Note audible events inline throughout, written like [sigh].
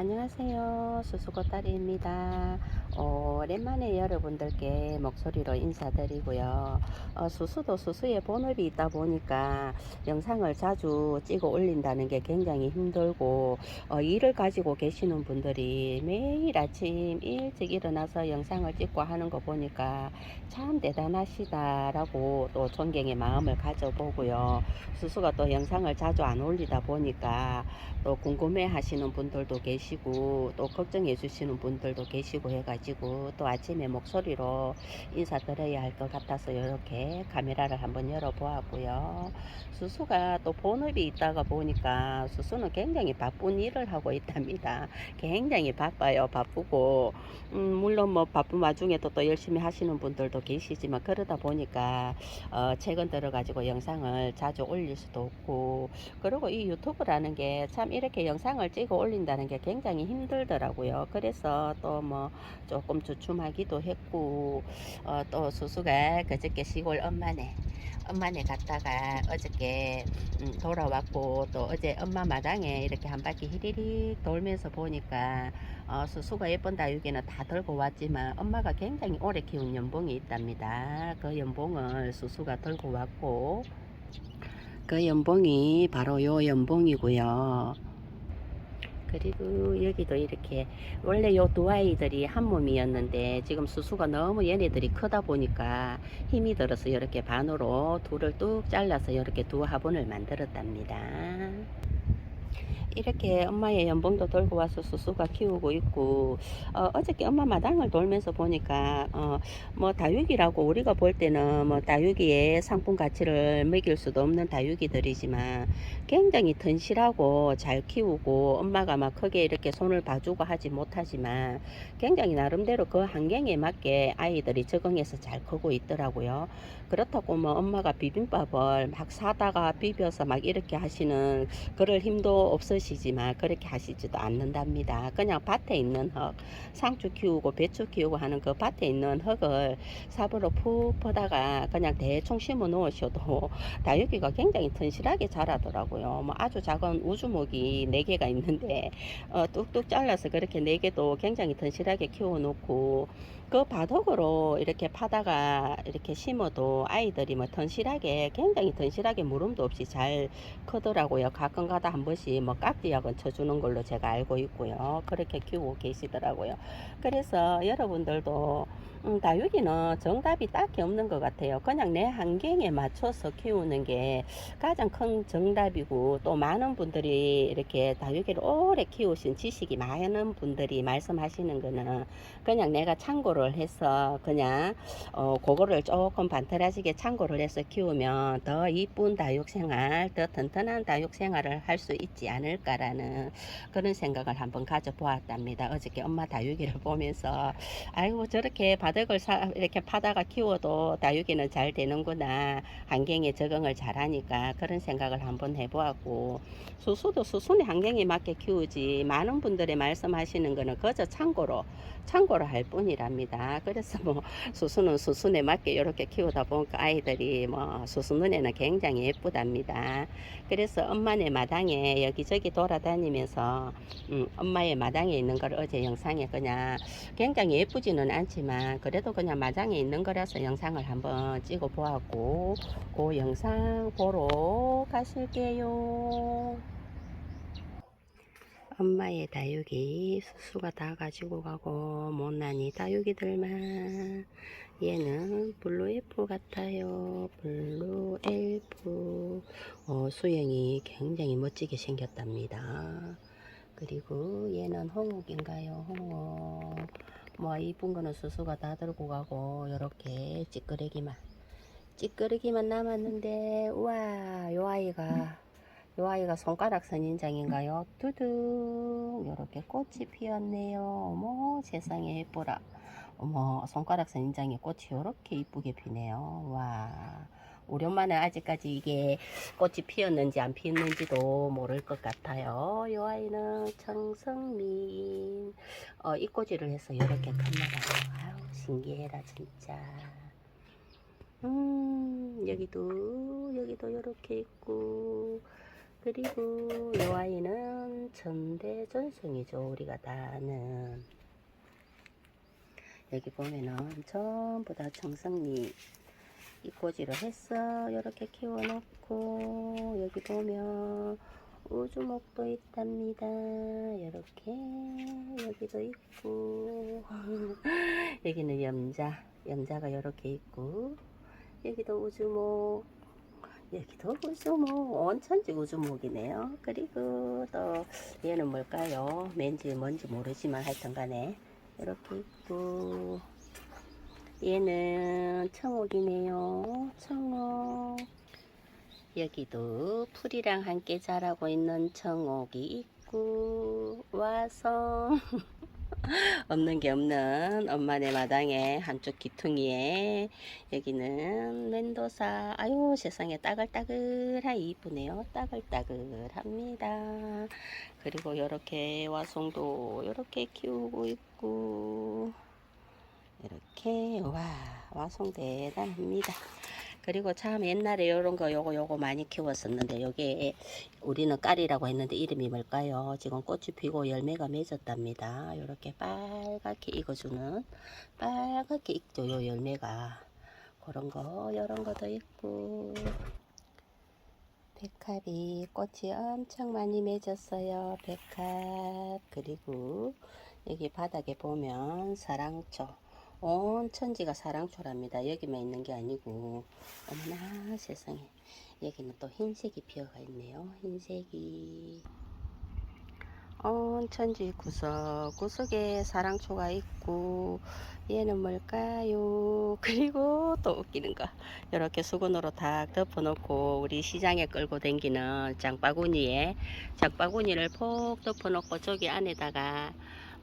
안녕하세요. 수수고 딸입니다. 오랜만에 여러분들께 목소리로 인사드리고요. 어, 수수도 수수의 본업이 있다 보니까 영상을 자주 찍어 올린다는 게 굉장히 힘들고 어, 일을 가지고 계시는 분들이 매일 아침 일찍 일어나서 영상을 찍고 하는 거 보니까 참 대단하시다 라고 또 존경의 마음을 가져보고요. 수수가 또 영상을 자주 안 올리다 보니까 또 궁금해 하시는 분들도 계시 고 또 걱정해 주시는 분들도 계시고 해가지고 또 아침에 목소리로 인사드려야 할 것 같아서 이렇게 카메라를 한번 열어 보았고요. 수수가 또 본업이 있다가 보니까 수수는 굉장히 바쁜 일을 하고 있답니다. 굉장히 바빠요. 바쁘고 음, 물론 뭐 바쁜 와중에도 또 열심히 하시는 분들도 계시지만 그러다 보니까 어, 최근 들어 가지고 영상을 자주 올릴 수도 없고 그리고 이 유튜브라는 게 참 이렇게 영상을 찍어 올린다는 게 굉장히 힘들더라고요. 그래서 또 뭐 조금 주춤하기도 했고 어, 또 수수가 그저께 시골 엄마네 엄마네 갔다가 어저께 음, 돌아왔고 또 어제 엄마 마당에 이렇게 한 바퀴 히리릭 돌면서 보니까 어, 수수가 예쁜 다육이는 다 들고 왔지만 엄마가 굉장히 오래 키운 연봉이 있답니다. 그 연봉을 수수가 들고 왔고 그 연봉이 바로 요 연봉이고요. 그리고 여기도 이렇게 원래 요 두 아이들이 한 몸이었는데 지금 수수가 너무 얘네들이 크다 보니까 힘이 들어서 이렇게 반으로 둘을 뚝 잘라서 이렇게 두 화분을 만들었답니다. 이렇게 엄마의 연봉도 들고 와서 수수가 키우고 있고 어, 어저께 엄마 마당을 돌면서 보니까 어, 뭐 다육이라고 우리가 볼 때는 뭐 다육이의 상품 가치를 매길 수도 없는 다육이들이지만 굉장히 튼실하고 잘 키우고 엄마가 막 크게 이렇게 손을 봐주고 하지 못하지만 굉장히 나름대로 그 환경에 맞게 아이들이 적응해서 잘 크고 있더라고요. 그렇다고 뭐 엄마가 비빔밥을 막 사다가 비벼서 막 이렇게 하시는 그럴 힘도 없으 시지만 그렇게 하시지도 않는답니다. 그냥 밭에 있는 흙, 상추 키우고 배추 키우고 하는 그 밭에 있는 흙을 삽으로 푹 퍼다가 그냥 대충 심어 놓으셔도 [laughs] 다육이가 굉장히 튼실하게 자라더라고요. 뭐 아주 작은 우주목이 네개가 있는데 어, 뚝뚝 잘라서 그렇게 네개도 굉장히 튼실하게 키워 놓고 그 바닥으로 이렇게 파다가 이렇게 심어도 아이들이 뭐 튼실하게 굉장히 튼실하게 물음도 없이 잘 크더라고요. 가끔 가다 한 번씩 뭐 깍지약은 쳐주는 걸로 제가 알고 있고요. 그렇게 키우고 계시더라고요. 그래서 여러분들도 음, 다육이는 정답이 딱히 없는 것 같아요. 그냥 내 환경에 맞춰서 키우는 게 가장 큰 정답이고 또 많은 분들이 이렇게 다육이를 오래 키우신 지식이 많은 분들이 말씀하시는 거는 그냥 내가 참고를 해서 그냥 어 그거를 조금 반틀하시게 참고를 해서 키우면 더 이쁜 다육 생활, 더 튼튼한 다육 생활을 할 수 있지 않을까라는 그런 생각을 한번 가져보았답니다. 어저께 엄마 다육이를 보면서 아이고 저렇게 바닥을 사, 이렇게 파다가 키워도 다육이는 잘 되는구나. 환경에 적응을 잘하니까 그런 생각을 한번 해보았고 수수도 수순의 환경에 맞게 키우지 많은 분들이 말씀하시는 거는 그저 참고로 참고로 할 뿐이랍니다. 그래서 뭐 수수는 수순에 맞게 이렇게 키우다 보니까 아이들이 뭐 수수 눈에는 굉장히 예쁘답니다. 그래서 엄마네 마당에 여기저기 돌아다니면서 음, 엄마의 마당에 있는 걸 어제 영상에 그냥 굉장히 예쁘지는 않지만 그래도 그냥 마당에 있는 거라서 영상을 한번 찍어 보았고 그 영상 보러 가실게요. 엄마의 다육이 수수가 다 가지고 가고 못난이 다육이들만. 얘는 블루 엘프 같아요. 블루 엘프 어, 수영이 굉장히 멋지게 생겼답니다. 그리고 얘는 홍옥인가요? 홍옥. 뭐 이쁜 거는 수수가 다 들고 가고 이렇게 찌끄레기만. 찌끄레기만 남았는데 우와 요 아이가 요 아이가 손가락 선인장인가요? 두둥 이렇게 꽃이 피었네요. 어머 세상에 예뻐라. 어머 손가락 선인장에 꽃이 이렇게 이쁘게 피네요. 와 엄마는 아직까지 이게 꽃이 피었는지 안 피었는지도 모를 것 같아요. 요 아이는 청성민 어, 이꼬지를 해서 이렇게 컸나봐요. 아유 신기해라 진짜. 음 여기도 여기도 이렇게 있고 그리고 이 아이는 천대전송이죠. 우리가 다 아는. 여기 보면은 전부 다 정성리 이꼬지로 했어. 이렇게 키워놓고 여기 보면 우주목도 있답니다. 이렇게 여기도 있고 [laughs] 여기는 염자 염자가 이렇게 있고 여기도 우주목 여기도 우주목 온천지 우주목이네요. 그리고 또 얘는 뭘까요? 맨지 뭔지 모르지만 하여튼 간에 이렇게 있고 얘는 청옥이네요. 청옥 여기도 풀이랑 함께 자라고 있는 청옥이 있고 와서 [laughs] 없는 게 없는 엄마네 마당에 한쪽 귀퉁이에. 여기는 멘도사. 아유 세상에 따글따글하게 이쁘네요. 따글따글합니다. 그리고 이렇게 와송도 이렇게 키우고 있고 이렇게 와 와송 대단합니다 그리고 참 옛날에 이런 거 요거 요거 많이 키웠었는데 여기에 우리는 까리라고 했는데 이름이 뭘까요? 지금 꽃이 피고 열매가 맺었답니다. 이렇게 빨갛게 익어주는 빨갛게 익죠 요 열매가 그런 거 이런 것도 있고 백합이 꽃이 엄청 많이 맺었어요. 백합 그리고 여기 바닥에 보면 사랑초 온 천지가 사랑초랍니다. 여기만 있는 게 아니고 어머나 세상에 여기는 또 흰색이 피어가 있네요. 흰색이 온 천지 구석구석에 사랑초가 있고 얘는 뭘까요? [laughs] 그리고 또 웃기는 거 이렇게 수건으로 다 덮어놓고 우리 시장에 끌고 댕기는 장바구니에 장바구니를 폭 덮어놓고 저기 안에다가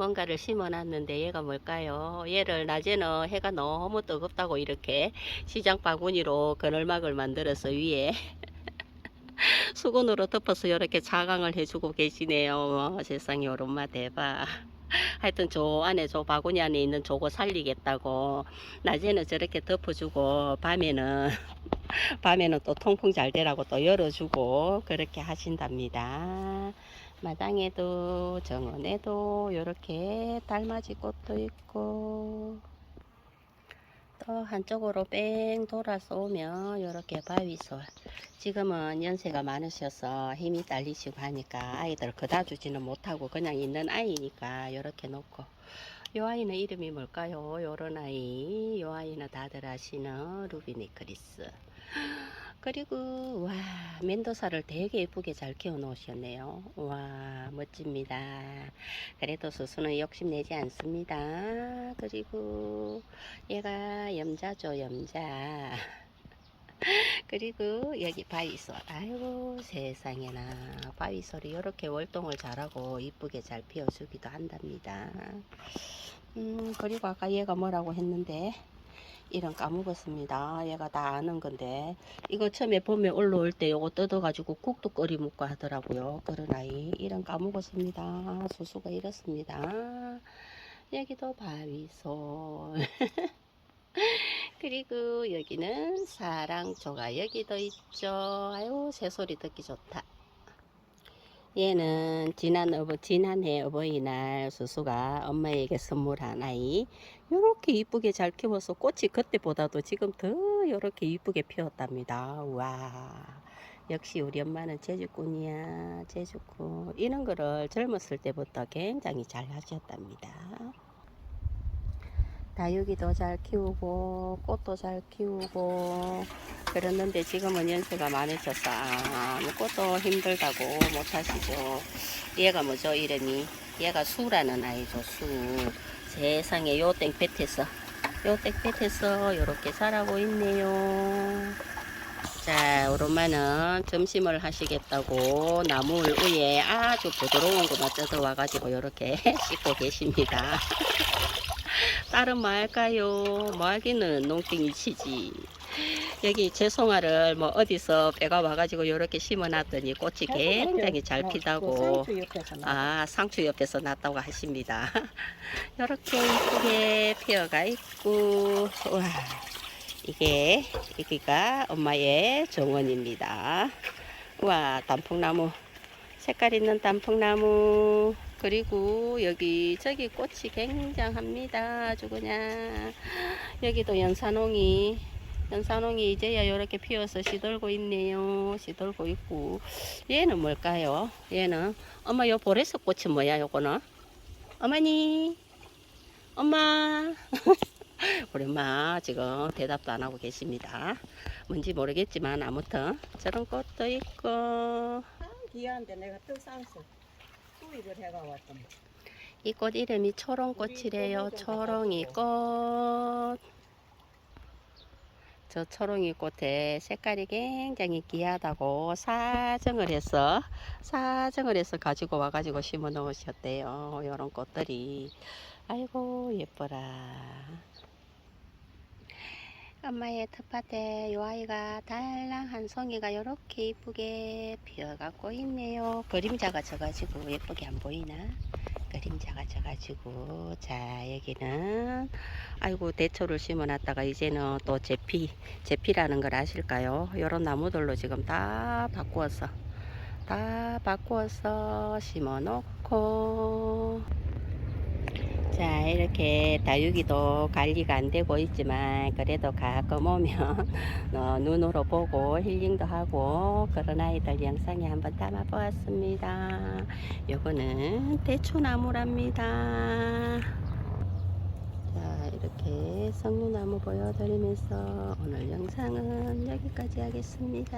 뭔가를 심어놨는데 얘가 뭘까요? 얘를 낮에는 해가 너무 뜨겁다고 이렇게 시장 바구니로 그늘막을 만들어서 위에 [laughs] 수건으로 덮어서 이렇게 자강을 해주고 계시네요. 와, 세상에 오른마 대박. 하여튼 저 안에 저 바구니 안에 있는 저거 살리겠다고 낮에는 저렇게 덮어주고 밤에는 [laughs] 밤에는 또 통풍 잘 되라고 또 열어주고 그렇게 하신답니다. 마당에도 정원에도 이렇게 달맞이 꽃도 있고 또 한쪽으로 뺑 돌아서 오면 이렇게 바위솔. 지금은 연세가 많으셔서 힘이 딸리시고 하니까 아이들 그다 주지는 못하고 그냥 있는 아이니까 이렇게 놓고. 요 아이는 이름이 뭘까요? 요런 아이. 요 아이는 다들 아시는 루비니크리스 그리고 와 멘도사를 되게 예쁘게 잘 키워 놓으셨네요. 와 멋집니다. 그래도 수수는 욕심내지 않습니다. 그리고 얘가 염자죠 염자. [laughs] 그리고 여기 바위솔 아이고 세상에나. 바위솔이 이렇게 월동을 잘하고 이쁘게 잘 피워주기도 한답니다. 음 그리고 아까 얘가 뭐라고 했는데 이런 까먹었습니다. 얘가 다 아는 건데 이거 처음에 봄에 올라올 때 요거 뜯어가지고 국도 끓이 먹고 하더라고요. 그런 아이 이런 까먹었습니다. 수수가 이렇습니다. 여기도 바위솔 [laughs] 그리고 여기는 사랑초가 여기도 있죠. 아유 새소리 듣기 좋다. 얘는 지난 어버 지난해 어버이날 수수가 엄마에게 선물한 아이. 요렇게 이쁘게 잘 키워서 꽃이 그때보다도 지금 더 요렇게 이쁘게 피었답니다. 와. 역시 우리 엄마는 제주꾼이야 제주꾼. 이런 거를 젊었을 때부터 굉장히 잘 하셨답니다 다육이도 잘 키우고 꽃도 잘 키우고 그랬는데 지금은 연세가 많으셔서 아무것도 힘들다고 못하시죠. 얘가 뭐죠 이름이? 얘가 수라는 아이죠 수. 세상에 요 땡볕에서 요 땡볕에서 요렇게 자라고 있네요. 자 오랜만은 점심을 하시겠다고 나물 위에 아주 부드러운 거만 뜯어 와가지고 요렇게 [laughs] 씻고 계십니다 다른 뭐 할까요? 뭐 하기는 농땡이 치지. 여기 죄송아를 뭐 어디서 빼가 와가지고 이렇게 심어놨더니 꽃이 굉장히 잘 피다고. 아, 상추 옆에서 났다고 하십니다. [laughs] 이렇게 이쁘게 피어가 있고, 와, 이게, 여기가 엄마의 정원입니다. 와 단풍나무 색깔 있는 단풍나무 그리고 여기 저기 꽃이 굉장합니다. 아주 그냥. [gasps] 여기도 연산홍이 연산홍이 이제야 이렇게 피어서 시들고 있네요. 시들고 있고. 얘는 뭘까요? 얘는 엄마 요 보레스 꽃이 뭐야 요거는? 어머니. 엄마. [laughs] 우리 엄마 지금 대답도 안 하고 계십니다. 뭔지 모르겠지만 아무튼 저런 꽃도 있고. 아, 귀한데 내가 또 쌍수 수입을 해가 왔더니 이꽃 이름이 초롱꽃이래요. 초롱이 꽃. 저 초롱이 꽃에 색깔이 굉장히 귀하다고 사정을 해서 사정을 해서 가지고 와가지고 심어 놓으셨대요. 이런 꽃들이 아이고 예뻐라. 엄마의 텃밭에 요 아이가 달랑 한 송이가 이렇게 이쁘게 피어갖고 있네요. 그림자가 져가지고 예쁘게 안 보이나? 그림자가 져가지고 자 여기는 아이고 대초를 심어놨다가 이제는 또 제피 제피라는 걸 아실까요? 요런 나무들로 지금 다 바꾸어서 다 바꾸어서 심어놓고 자 이렇게 다육이도 관리가 안 되고 있지만 그래도 가끔 오면 [laughs] 어, 눈으로 보고 힐링도 하고 그런 아이들 영상에 한번 담아 보았습니다. 요거는 대추나무랍니다. 자 이렇게 성류나무 보여드리면서 오늘 영상은 여기까지 하겠습니다